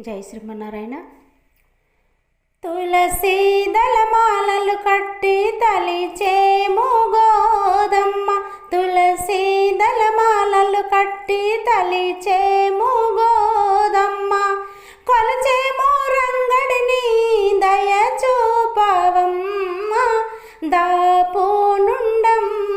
జై శ్రీమన్నారాయణ. తులసి దళమాలలు కట్టి తలిచే గోదమ్మ తులసి దళమాలలు కట్టి తలిచే గోదమ్మ కొలచేమో రంగడిని దయ చూపవమ్మ. దాపు నుండమ్మ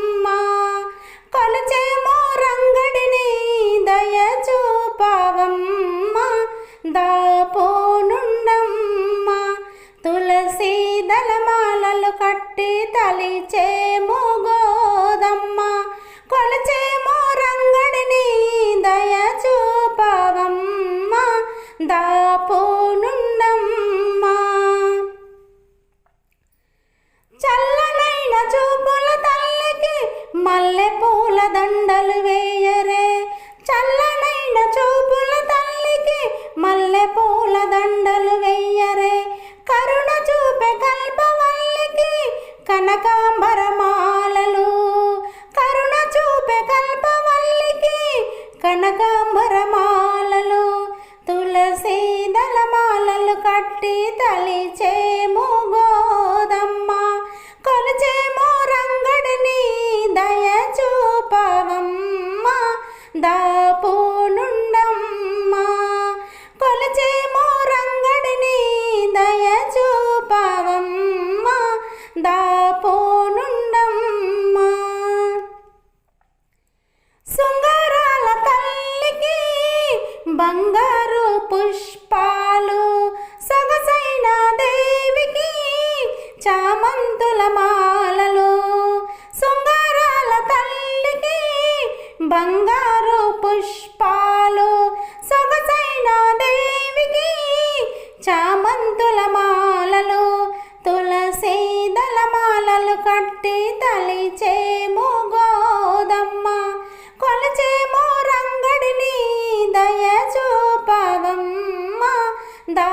కట్టి తలిచేమో గోదమ్మ కొలచేమో రంగడిని దయ చూపవమ్మ దాపు నుండమ్మ చల్లనైన చూపుల తల్లికి మల్లె పూల దండలు వేయరే. చల్లనైన చూపుల తల్లికి మల్లె పూల దండలు వేయరే. కనకాంబరమాలలు తులసి దళమాలలు కట్టి తలిచేమో గోదమ్మ కొలిచేమో రంగడిని దయ చూపవమ్మ దాపు దళమాలలు కట్టి తలిచేము గోదమ్మ కొలచేమో రంగడిని దయ చూపవమ్మ దా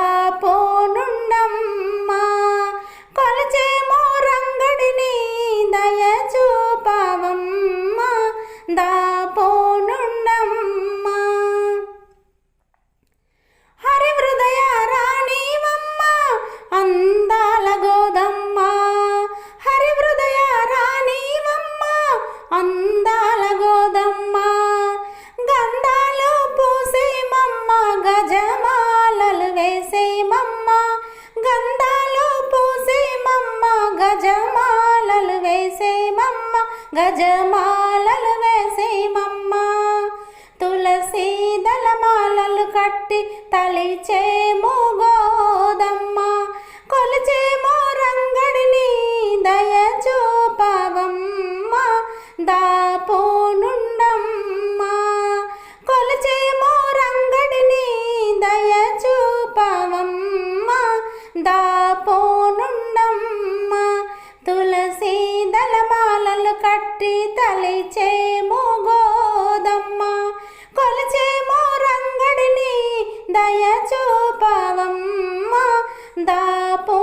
గజమాలలు వేసేమమ్మ తులసి దళమాలలు కట్టి తలిచేమో గోదమ్మ కొలిచేమో రంగడిని దయ చూపవమ్మ దాపు కొలిచేమో రంగడిని దయ చూపవమ్మ దాపో పట్టి తలిచేమో గోదమ్మ కొలిచేమో రంగడిని దయ దాపో దాపు